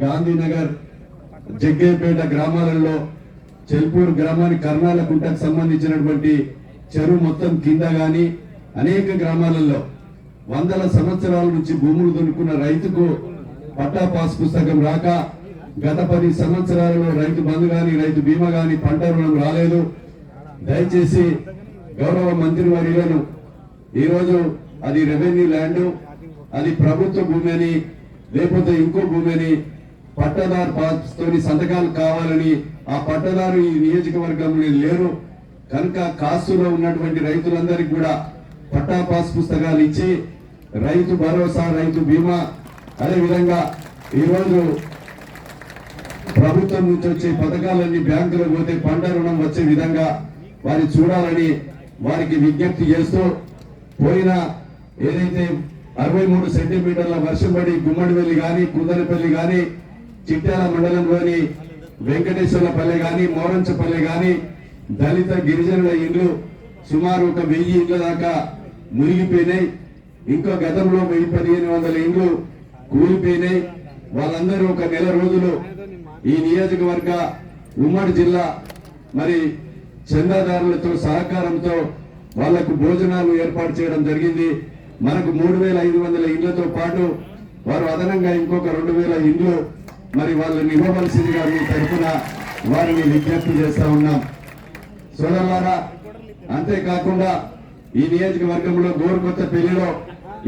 గాంధీనగర్ జగ్గేపేట గ్రామాలలో చెల్పూర్ గ్రామానికి కర్ణాలకుంటకు సంబంధించినటువంటి చెరువు మొత్తం కింద గాని అనేక గ్రామాలలో వందల సంవత్సరాల నుంచి భూములు దొరుకున్న రైతుకు పట్టా పాస్ పుస్తకం రాక గత పది సంవత్సరాలలో రైతు బంధు గాని రైతు బీమా గాని పంట రుణం రాలేదు. దయచేసి గౌరవ మంత్రి వర్యులను ఈరోజు అది రెవెన్యూ ల్యాండ్ అది ప్రభుత్వ భూమి అని లేకపోతే ఇంకో భూమిని పట్టదారు తోని సంతకాలు కావాలని ఆ పట్టదారు ఈ నియోజకవర్గంలో లేరు. కనుక కాస్తులో ఉన్నటువంటి రైతులందరికీ కూడా పట్టా పాస్ పుస్తకాలు ఇచ్చి రైతు భరోసా రైతు బీమా అదేవిధంగా ఈరోజు ప్రభుత్వం నుంచి వచ్చే పథకాలన్నీ బ్యాంకులో పోతే పంట రుణం వచ్చే విధంగా వారి చూడాలని వారికి విజ్ఞప్తి చేస్తూ పోయిన ఏదైతే అరవై మూడు సెంటీమీటర్ల వర్షం పడి గుమ్మడివెల్లి కానీ కుదరపల్లి కానీ చిట్యాల మండలంలోని వెంకటేశ్వరపల్లె కానీ మోరంచపల్లె కానీ దళిత గిరిజనుల ఇండ్లు సుమారు ఒక వెయ్యి ఇండ్ల దాకా మునిగిపోయినాయి. ఇంకో గతంలో వెయ్యి పదిహేను వందల ఇండ్లు కూలిపోయినాయి. వాళ్ళందరూ ఒక నెల రోజులు ఈ నియోజకవర్గ ఉమ్మడి జిల్లా మరి చందాదారులతో సహకారంతో వాళ్ళకు భోజనాలు ఏర్పాటు చేయడం జరిగింది. మనకు మూడు వేల ఐదు వందల ఇండ్లతో పాటు వారు అదనంగా ఇంకొక రెండు వేల ఇండ్లు మరి వాళ్ళని ఇవ్వవలసిందిగా మీ తరఫున వారిని విజ్ఞప్తి చేస్తా ఉన్నాం. సోదరులారా అంతేకాకుండా ఈ నియోజకవర్గంలో గోరుకొత్త పెళ్ళిలో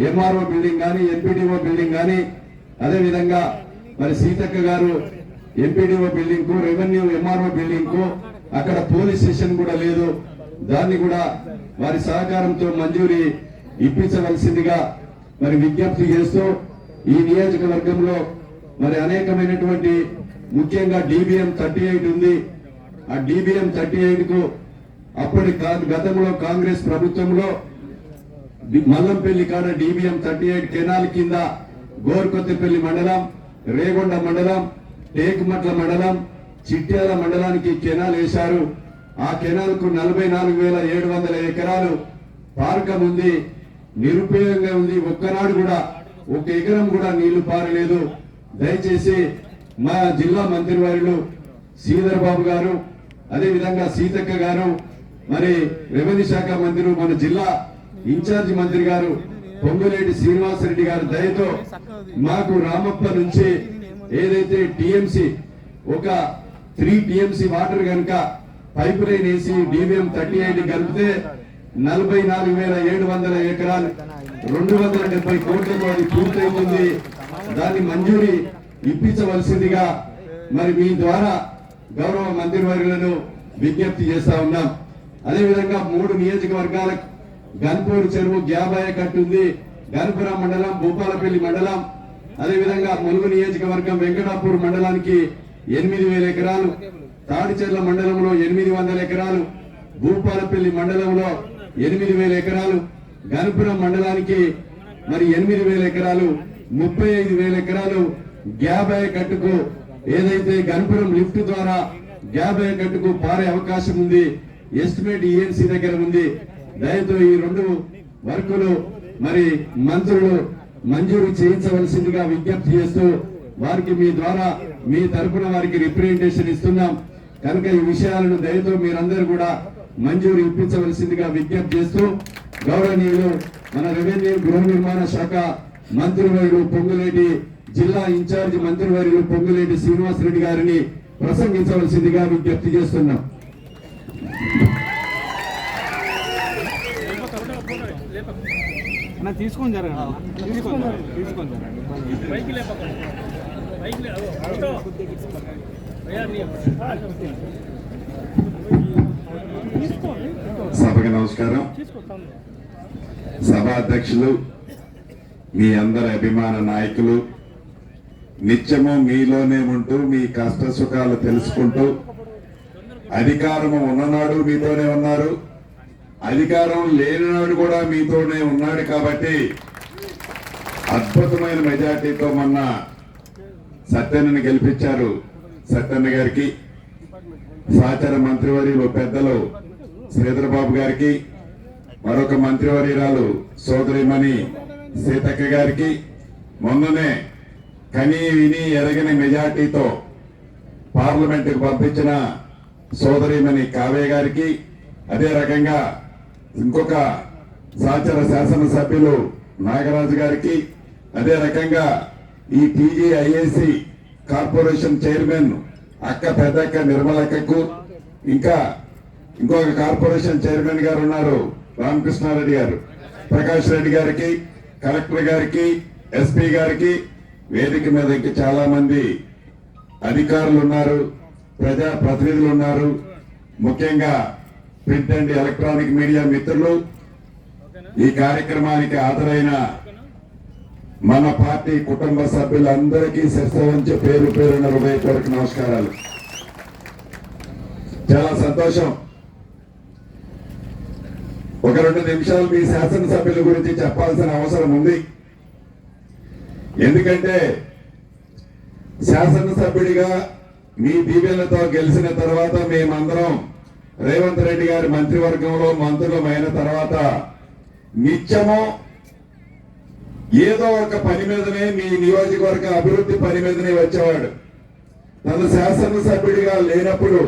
ఎంఆర్ఓ బిల్డింగ్ కానీ ఎంపీడీఓ బిల్డింగ్ కానీ అదేవిధంగా మరి సీతక్క గారు ఎంపీడీఓ బిల్డింగ్కు రెవెన్యూ ఎంఆర్ఓ బిల్డింగ్కు అక్కడ పోలీస్ స్టేషన్ కూడా లేదు. దాన్ని కూడా వారి సహకారంతో మంజూరి ఇప్పించవలసిందిగా మరి విజ్ఞప్తి చేస్తూ ఈ నియోజకవర్గంలో మరి అనేకమైనటువంటి ముఖ్యంగా డిబిఎం థర్టీ ఎయిట్ ఉంది. ఆ డిబిఎం థర్టీ ఎయిట్కు అప్పటి గతంలో కాంగ్రెస్ ప్రభుత్వంలో మల్లంపల్లి కాడ డిబిఎం థర్టీ ఎయిట్ కెనాల్ కింద గోర్కొత్తపల్లి మండలం రేగొండ మండలం టేకుమట్ల మండలం చిట్యాల మండలానికి కెనాల్ వేశారు. ఆ కెనాల్కు నలభై నాలుగు వేల ఏడు వందల ఎకరాలు పార్కం ఉంది నిరుపయోగంగా ఉంది. ఒక్కనాడు కూడా ఒక ఎకరం కూడా నీళ్ళు పారలేదు. దయచేసి మా జిల్లా మంత్రి వారిలు శ్రీధర్ బాబు గారు అదే విధంగా సీతక్క గారు మరి రెవెన్యూ శాఖ మంత్రి మన జిల్లా ఇన్ఛార్జి మంత్రి గారు పొంగులేటి శ్రీనివాసరెడ్డి గారి దయతో మాకు రామప్ప నుంచి ఏదైతే టిఎంసి ఒక త్రీ టిఎంసి వాటర్ కనుక పైప్ లైన్ వేసి డివిఎం థర్టీ ఎయిట్ కలిపితే నలభై నాలుగు వేల ఏడు వందల ఎకరాలు. రెండు వందల డెబ్బై కోట్లతో అది పూర్తవుతుంది. దాన్ని మంజూరి ఇప్పించవలసిందిగా మరి మీ ద్వారా గౌరవ మంత్రివర్యులను విజ్ఞప్తి చేస్తా ఉన్నాం. అదేవిధంగా మూడు నియోజకవర్గాలకు గన్పూర్ చెరువు గ్యాబాయ కట్టుంది గన్పురం మండలం భూపాలపల్లి మండలం అదేవిధంగా ములుగు నియోజకవర్గం వెంకటాపూర్ మండలానికి ఎనిమిది వేల ఎకరాలు తాడిచెర్ల మండలంలో ఎనిమిది వందల ఎకరాలు భూపాలపల్లి మండలంలో ఎనిమిది వేల ఎకరాలు గనుపురం మండలానికి మరి ఎనిమిది వేల ఎకరాలు ముప్పై ఐదు వేల ఎకరాలు గ్యాబాయ్ కట్టుకు ఏదైతే గనుపురం లిఫ్ట్ ద్వారా గ్యాబాయ్ కట్టుకు పారే అవకాశం ఉంది ఎస్టిమేట్ ఈఎన్సీ దగ్గర ఉంది. దయతో ఈ రెండు వర్కులు మరి మంత్రులు మంజూరు చేయించవలసిందిగా విజ్ఞప్తి చేస్తూ వారికి మీ ద్వారా మీ తరపున వారికి రిప్రజెంటేషన్ ఇస్తున్నాం. కనుక ఈ విషయాలను దయతో మీరందరూ కూడా మంజూరు ఇప్పించవలసిందిగా విజ్ఞప్తి చేస్తూ గౌరవనీయులు మన రెవెన్యూ గృహ నిర్మాణ శాఖ మంత్రివర్యులు పొంగులేటి జిల్లా ఇన్ఛార్జ్ మంత్రివర్యులు పొంగులేటి శ్రీనివాసరెడ్డి గారిని ప్రసంగించవలసిందిగా విజ్ఞప్తి చేస్తున్నాం. అన్న తీసుకొని జరగండి తీసుకొని జరగండి బైక్ బైక్ అదో, ఆటో. అయ్యా, నీ- సభకి నమస్కారం. సభాధ్యక్షులు అధ్యక్షులు మీ అందరి అభిమాన నాయకులు నిత్యము మీలోనే ఉంటూ మీ కష్ట సుఖాలు తెలుసుకుంటూ అధికారము ఉన్ననాడు మీతోనే ఉన్నారు. అధికారం లేనినాడు కూడా మీతోనే ఉన్నాడు కాబట్టి అద్భుతమైన మెజార్టీతో మొన్న సత్యన్నని గెలిపించారు. సత్యన్న గారికి సహచర మంత్రివర్యులు పెద్దలు శ్రీధరబాబు గారికి మరొక మంత్రివర్యురాలు సోదరిమణి సీతక్క గారికి మొన్ననే కని విని ఎరగని మెజార్టీతో పార్లమెంటుకు పంపించిన సోదరిమణి కావ్య గారికి అదే రకంగా ఇంకొక సహచర శాసనసభ్యులు నాగరాజు గారికి అదే రకంగా ఈ టీజీఐఏసి కార్పొరేషన్ చైర్మన్ అక్క పెద్దక్క నిర్మలక్కకు ఇంకా ఇంకొక కార్పొరేషన్ చైర్మన్ గారు ఉన్నారు రామకృష్ణారెడ్డి గారు. ప్రకాష్ రెడ్డి గారికి కలెక్టర్ గారికి ఎస్పీ గారికి వేదిక మీద ఇంకా చాలా మంది అధికారులు ఉన్నారు ప్రజా ప్రతినిధులు ఉన్నారు ముఖ్యంగా ప్రింట్ అండ్ ఎలక్ట్రానిక్ మీడియా మిత్రులు. ఈ కార్యక్రమానికి హాజరైన మన పార్టీ కుటుంబ సభ్యులందరికీ శిరస పేరు పేరున హృదయపూర్వక నమస్కారాలు. చాలా సంతోషం. ఒక రెండు నిమిషాలు మీ శాసనసభ్యుల గురించి చెప్పాల్సిన అవసరం ఉంది. ఎందుకంటే శాసనసభ్యుడిగా మీ దీవెనలతో గెలిచిన తర్వాత మేమందరం రేవంత్ రెడ్డి గారి మంత్రివర్గంలో మంత్రులమైన తర్వాత నిత్యము ఏదో ఒక పని మీదనే మీ నియోజకవర్గ అభివృద్ధి పని మీదనే వచ్చేవాడు. తన శాసనసభ్యుడిగా లేనప్పుడు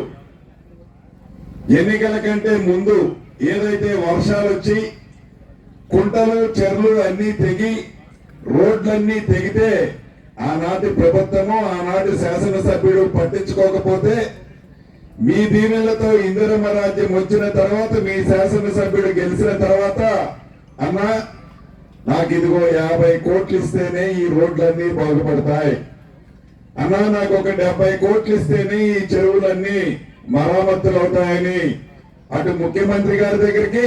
ఎన్నికల కంటే ముందు ఏదైతే వర్షాలు వచ్చి కుంటలు చెర్లు అన్నీ తెగి రోడ్లన్నీ తెగితే ఆనాటి ప్రభుత్వము ఆనాటి శాసనసభ్యుడు పట్టించుకోకపోతే మీ దీవెనలతో ఇందిరమ్మ రాజ్యం వచ్చిన తర్వాత మీ శాసనసభ్యుడు గెలిచిన తర్వాత అన్నా నాకు ఇదిగో యాభై కోట్లు ఇస్తేనే ఈ రోడ్లన్నీ బాగుపడతాయి. అన్నా నాకు ఒక డెబ్బై కోట్లు ఇస్తేనే ఈ చెరువులన్నీ మరామత్తులు అవుతాయని అటు ముఖ్యమంత్రి గారి దగ్గరికి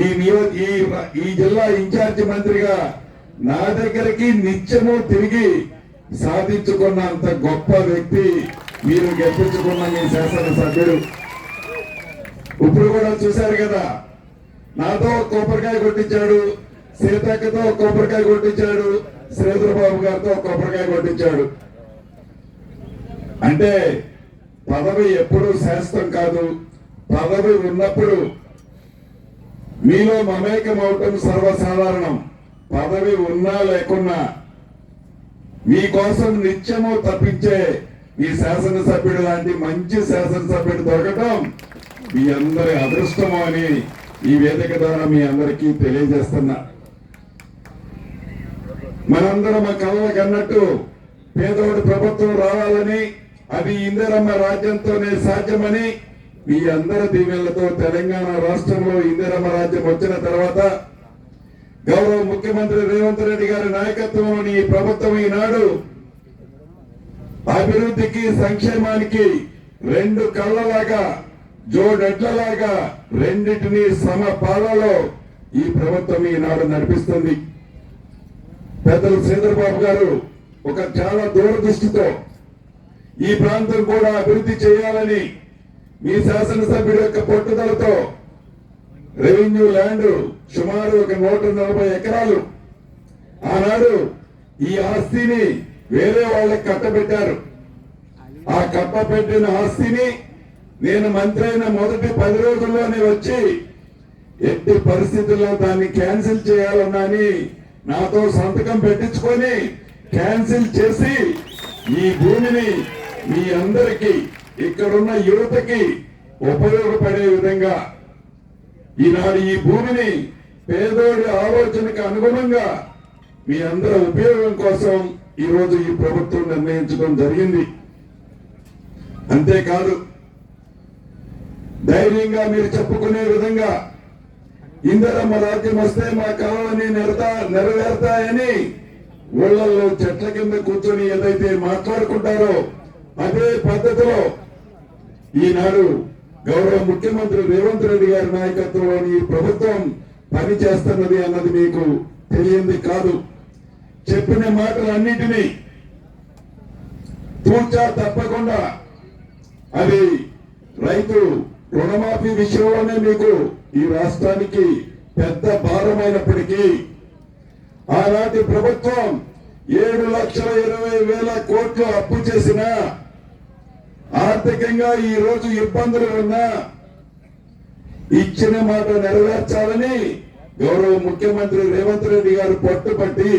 ఈ నియోజ ఈ ఈ జిల్లా ఇన్ఛార్జి మంత్రిగా నా దగ్గరికి నిత్యము తిరిగి సాధించుకున్నంత గొప్ప వ్యక్తి మీరు గెలిపించుకున్న మీ శాసనసభ్యుడు. ఇప్పుడు కూడా చూశారు కదా నాతో కొబ్బరికాయ కొట్టించాడు సీతక్కతో కొబ్బరికాయ కొట్టించాడు శ్రీధరబాబు గారితో కొబ్బరికాయ కొట్టించాడు. అంటే పదవి ఎప్పుడు శాశ్వతం కాదు. పదవి ఉన్నప్పుడు మీలో మమేకం అవటం సర్వసాధారణం. పదవి ఉన్నా లేకున్నా మీకోసం నిత్యము తప్పించే మీ శాసనసభ్యుడు లాంటి మంచి శాసనసభ్యుడు దొరకటం మీ అందరి అదృష్టము అని ఈ వేదిక ద్వారా మీ అందరికీ తెలియజేస్తున్నా. మనందరం మా కళ్ళకి అన్నట్టు పేదోడి ప్రభుత్వం రావాలని అది ఇందిరమ్మ రాజ్యంతోనే సాధ్యమని మీ అందరి దీవెనలతో తెలంగాణ రాష్ట్రంలో ఇందిరమ్మ రాజ్యం వచ్చిన తర్వాత గౌరవ ముఖ్యమంత్రి రేవంత్ రెడ్డి గారి నాయకత్వంలోని ఈ ప్రభుత్వం ఈనాడు అభివృద్ధికి సంక్షేమానికి రెండు కళ్ళలాగా జోడెడ్లలాగా రెండింటిని సమ పాలలో ఈ ప్రభుత్వం ఈనాడు నడిపిస్తుంది. పెద్దలు చంద్రబాబు గారు ఒక చాలా దూరదృష్టితో ఈ ప్రాంతం కూడా అభివృద్ధి చేయాలని మీ శాసనసభ్యుడి యొక్క పట్టుదలతో రెవెన్యూ ల్యాండ్ సుమారు ఒక నూట నలభై ఎకరాలు. ఆనాడు ఈ ఆస్తిని వేరే వాళ్ళకి కట్టబెట్టారు. ఆ కట్టబెట్టిన ఆస్తిని నేను మంత్రి అయిన మొదటి పది రోజుల్లోనే వచ్చి ఎట్టి పరిస్థితుల్లో దాన్ని క్యాన్సిల్ చేయాలన్నాని నాతో సంతకం పెట్టించుకొని క్యాన్సిల్ చేసి ఈ భూమిని మీ అందరికీ ఇక్కడున్న యువతకి ఉపయోగపడే విధంగా ఈనాడు ఈ భూమిని పేదోడి ఆలోచనకు అనుగుణంగా మీ అందరి ఉపయోగం కోసం ఈ రోజు ఈ ప్రభుత్వం నిర్ణయించడం జరిగింది. అంతేకాదు ధైర్యంగా మీరు చెప్పుకునే విధంగా ఇందరమ్మ రాజ్యం వస్తే మా కావాలని నెరతా నెరవేరుతాయని ఊళ్ళల్లో చెట్ల కింద కూర్చొని ఏదైతే మాట్లాడుకుంటారో అదే పద్ధతిలో ఈనాడు గౌరవ ముఖ్యమంత్రి రేవంత్ రెడ్డి గారి నాయకత్వంలోని ఈ ప్రభుత్వం పని చేస్తున్నది అన్నది మీకు తెలియంది కాదు. చెప్పిన మాటలన్నిటినీ తూచా తప్పకుండా అది రైతు రుణమాఫీ విషయంలోనే మీకు ఈ రాష్ట్రానికి పెద్ద భారమైనప్పటికీ ఆనాటి ప్రభుత్వం ఏడు లక్షల ఇరవై వేల కోట్లు అప్పు చేసినా ఆర్థికంగా ఈ రోజు ఇబ్బందులు ఉన్నా ఇచ్చిన మాట నెరవేర్చాలని గౌరవ ముఖ్యమంత్రి రేవంత్ రెడ్డి గారు పట్టుబట్టి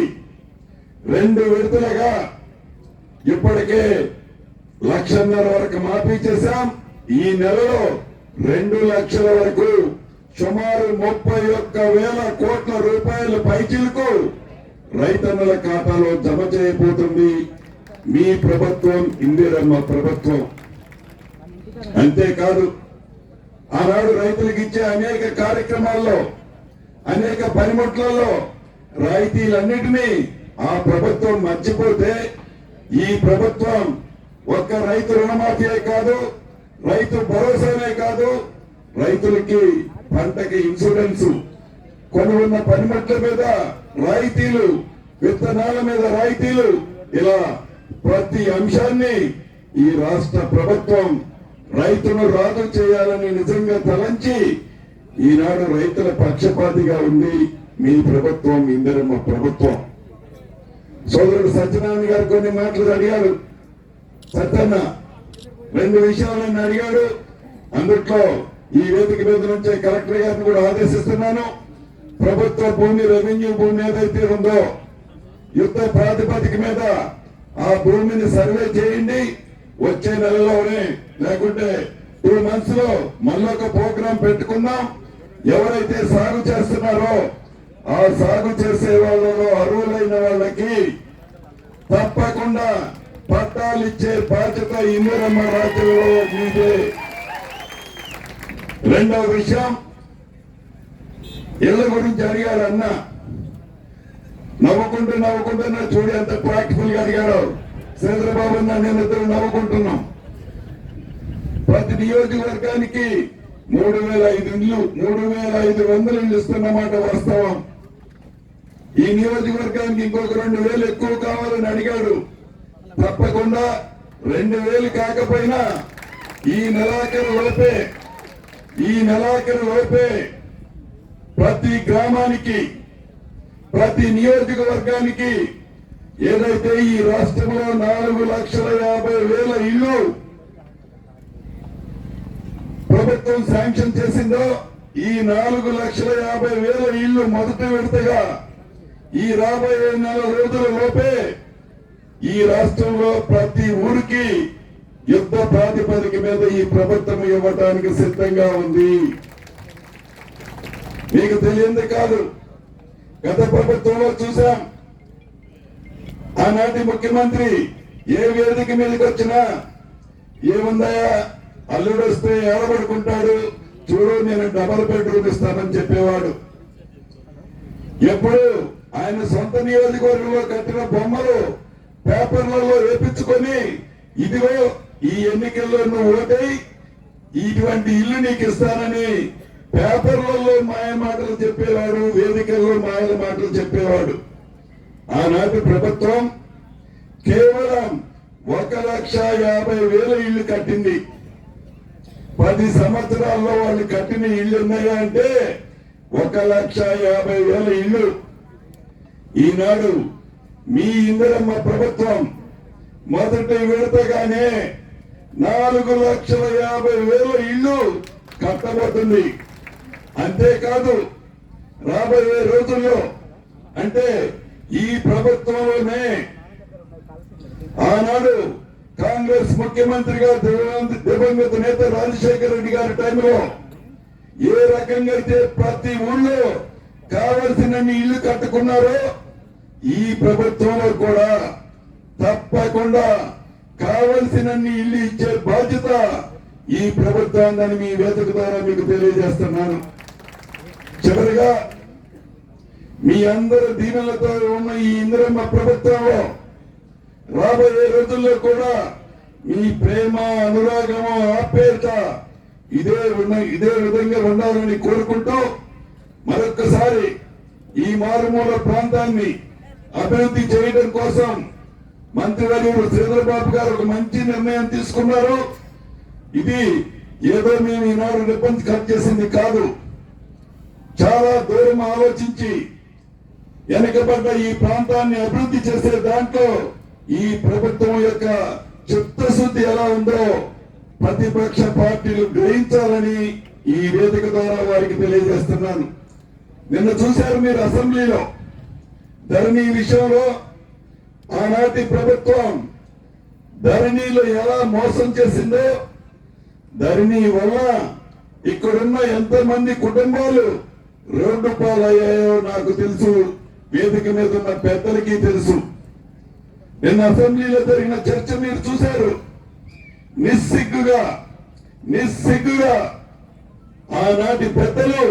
రెండు విడతలుగా ఇప్పటికే లక్షన్నర వరకు మాఫీ చేశాం. ఈ నెలలో రెండు లక్షల వరకు సుమారు ముప్పై ఒక్క వేల కోట్ల రూపాయల పైచీలకు రైతన్నల ఖాతాలో జమ చేయబోతుంది. మీ ప్రభుత్వం ఇందిరమ్మ ప్రభుత్వం. అంతేకాదు ఆనాడు రైతులకు ఇచ్చే అనేక కార్యక్రమాల్లో అనేక పనిముట్లలో రాయితీలన్నిటినీ ఆ ప్రభుత్వం మర్చిపోతే ఈ ప్రభుత్వం ఒక్క రైతు రుణమాఫీయే కాదు రైతు భరోసానే కాదు రైతులకి పంటకి ఇన్సూరెన్స్. కొన్ని ఉన్న పనిముట్ల మీద రాయితీలు విత్తనాల మీద రాయితీలు ఇలా ప్రతి అంశాన్ని ఈ రాష్ట్ర ప్రభుత్వం రైతును రాజు చేయాలని నిజంగా తలంచి ఈనాడు రైతుల పక్షపాతిగా ఉంది మీ ప్రభుత్వం ఇందరమ్మ ప్రభుత్వం. సోదరుడు సత్యనారాయణ గారు కొన్ని మాటలు అడిగారు. సత్యన్న రెండు విషయాలు నన్ను అడిగాడు. అందుట్లో ఈ వేదిక మీద నుంచే కలెక్టర్ గారిని కూడా ఆదేశిస్తున్నాను. ప్రభుత్వ భూమి రెవెన్యూ భూమి ఏదైతే ఉందో యుద్ధ ప్రాతిపదిక మీద ఆ భూమిని సర్వే చేయండి. వచ్చే నెలలోనే లేకుంటే టూ మంత్స్లో మళ్ళీ ఒక ప్రోగ్రాం పెట్టుకుందాం. ఎవరైతే సాగు చేస్తున్నారో ఆ సాగు చేసే వాళ్ళలో అర్హులైన వాళ్ళకి తప్పకుండా పట్టాలు ఇచ్చే బాధ్యత ఇందిరమ్మ రాజ్యంలో మీదే. రెండవ విషయం ఇళ్ళ గురించి అడిగారు అన్న నవ్వుకుంటూ నవ్వుకుంటున్నా చూడు ఎంత ప్రాక్టికల్గా అడిగారు. చంద్రబాబు నేను ఇద్దరు నవ్వుకుంటున్నాం ప్రతి నియోజకవర్గానికి మూడు వేల ఐదు ఇండ్లు మూడు వేల ఐదు వందలు ఇండ్లు ఇస్తున్నమాట వాస్తవం. ఈ నియోజకవర్గానికి ఇంకొక రెండు వేలు ఎక్కువ కావాలని అడిగాడు. తప్పకుండా రెండు వేలు కాకపోయినా ఈ నెలాఖరు లోపే ఈ నెలాఖరు లోపే ప్రతి గ్రామానికి ప్రతి నియోజకవర్గానికి ఏదైతే ఈ రాష్ట్రంలో నాలుగు లక్షల యాభై వేల ఇల్లు ప్రభుత్వం శాంక్షన్ చేసిందో ఈ నాలుగు లక్షల యాభై వేల ఇల్లు మొదటి విడతగా ఈ రాబోయే నెల రోజుల లోపే ఈ రాష్ట్రంలో ప్రతి ఊరికి యుద్ధ ప్రాతిపదిక మీద ఈ ప్రభుత్వం ఇవ్వటానికి సిద్ధంగా ఉంది. మీకు తెలియంది కాదు. గత ప్రభుత్వంలో చూసాం ఆనాటి ముఖ్యమంత్రి ఏ వేదిక మీదకి వచ్చినా ఏముందాయా అల్లుడు వస్తే ఏడబడుకుంటాడు చూడు నేను డబల్ బెడ్రూమ్ ఇస్తానని చెప్పేవాడు. ఎప్పుడు ఆయన సొంత నియోజకవర్గంలో కట్టిన బొమ్మలు పేపర్లలో వేపించుకొని ఇదిగో ఈ ఎన్నికల్లో నువ్వు ఓటై ఇటువంటి ఇల్లు నీకు ఇస్తానని పేపర్లలో మాయ మాటలు చెప్పేవాడు వేదికల్లో మాయల మాటలు చెప్పేవాడు. ఆనాటి ప్రభుత్వం కేవలం ఒక లక్ష యాభై వేల ఇల్లు కట్టింది. పది సంవత్సరాల్లో వాళ్ళు కట్టిన ఇల్లు ఉన్నాయా అంటే ఒక లక్ష యాభై వేల ఇల్లు ఈనాడు మీ ఇందిరమ్మ ప్రభుత్వం మొదటి విడతగానే నాలుగు లక్షల యాభై వేల ఇల్లు కట్టబోతుంది. అంతేకాదు రాబోయే రోజుల్లో అంటే ఈ ప్రభుత్వంలోనే ఆనాడు కాంగ్రెస్ ముఖ్యమంత్రిగా దివంగత- దివంగత నేత రాజశేఖర రెడ్డి గారి టైంలో ఏ రకంగా అయితే ప్రతి ఊళ్ళో కావలసినన్ని ఇల్లు కట్టుకున్నారో ఈ ప్రభుత్వంలో కూడా తప్పకుండా కావలసినన్ని ఇల్లు ఇచ్చే బాధ్యత ఈ ప్రభుత్వాన్ని మీ వేదిక ద్వారా మీకు తెలియజేస్తున్నాను. చివరిగా మీ అందరి దీవెనలతో ఉన్న ఈ ఇందిరమ్మ ప్రభుత్వంలో రాబోయే రోజుల్లో కూడా మీ ప్రేమ అనురాగము ఆప్యాయత ఇదే ఉన్న ఇదే విధంగా ఉండాలని కోరుకుంటూ మరొక్కసారి ఈ మారుమూల ప్రాంతాన్ని అభివృద్ధి చేయడం కోసం మంత్రివర్యుడు శ్రీధరబాబు గారు ఒక మంచి నిర్ణయం తీసుకున్నారు. ఇది ఏదో మేము ఈనాడు రిబ్బన్స్ కట్ చేసింది కాదు. చాలా దూరం ఆలోచించి వెనకబడ్డ ఈ ప్రాంతాన్ని అభివృద్ధి చేసే దాంట్లో ఈ ప్రభుత్వం యొక్క చిత్తశుద్ధి ఎలా ఉందో ప్రతిపక్ష పార్టీలు గ్రహించాలని ఈ వేదిక ద్వారా వారికి తెలియజేస్తున్నాను. నిన్న చూశారు మీరు అసెంబ్లీలో ధరణి విషయంలో ఆనాటి ప్రభుత్వం ధరణిలో ఎలా మోసం చేసిందో ధరణి వల్ల ఇక్కడున్న ఎంతమంది కుటుంబాలు రోడ్డు పాలయ్యాయో నాకు తెలుసు. వేదిక మీద ఉన్న పెద్దలకి తెలుసు. నిన్న అసెంబ్లీలో జరిగిన చర్చ మీరు చూశారు. నిస్సిగ్గుగా నిస్సిగ్గుగా ఆనాటి పెద్దలు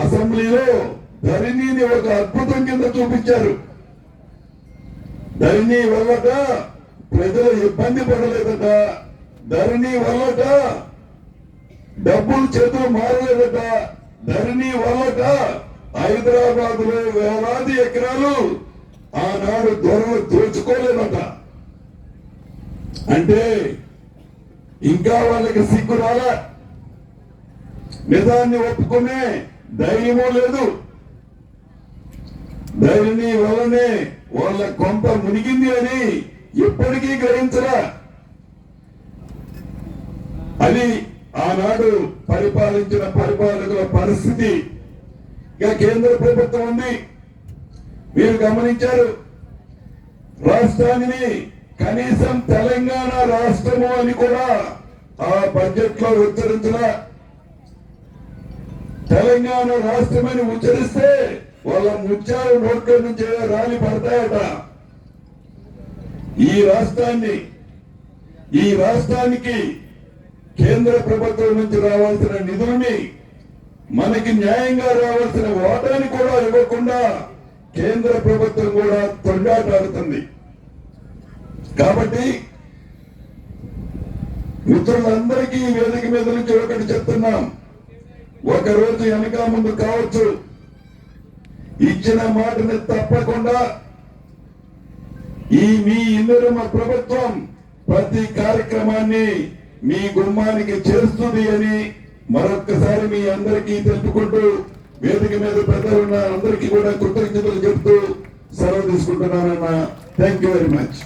అసెంబ్లీలో ధరణిని ఒక అద్భుతం కింద చూపించారు. ధరణి వల్లట ప్రజలు ఇబ్బంది పడలేదట. ధరణి వల్లట డబ్బులు చేతులు మారలేదట. ధరణి వల్లట హైదరాబాద్లో వేలాది ఎకరాలు ఆనాడు ధరలు దోచుకోలేదట. అంటే ఇంకా వాళ్ళకి సిగ్గు రాలా. నిజాన్ని ఒప్పుకునే ధైర్యము లేదు. ధైర్యని వల్లనే వాళ్ళ కొంత మునిగింది అని ఎప్పటికీ గ్రహించరా అది ఆనాడు పరిపాలించిన పరిపాలకుల పరిస్థితి ఇక కేంద్ర ప్రభుత్వం ఉంది. మీరు గమనించారు రాష్ట్రాన్ని కనీసం తెలంగాణ రాష్ట్రము అని కూడా ఆ బడ్జెట్లో ఉచ్చరించిన తెలంగాణ రాష్ట్రమని ఉచ్చరిస్తే వాళ్ళ ముత్యాలు నోట్ల నుంచి రాలి పడతాయట. ఈ రాష్ట్రాన్ని ఈ రాష్ట్రానికి కేంద్ర ప్రభుత్వం నుంచి రావాల్సిన నిధుల్ని మనకి న్యాయంగా రావాల్సిన వాటాని కూడా ఇవ్వకుండా కేంద్ర ప్రభుత్వం కూడా తొండాటాడుతుంది కాబట్టి మిత్రులందరికీ వేదిక మీద నుంచి ఒకటి చెప్తున్నాం. ఒక రోజు వెనక ముందు కావచ్చు. ఇచ్చిన మాటని తప్పకుండా ఈ మీ ఇందిరమ ప్రభుత్వం ప్రతి కార్యక్రమాన్ని మీ గుమ్మానికి చేస్తుంది అని మరొక్కసారి మీ అందరికీ తెలుపుకుంటూ వేదిక మీద పెద్దలు ఉన్న అందరికీ కూడా కృతజ్ఞతలు చెప్తూ సెలవు తీసుకుంటున్నానన్న. Thank you very much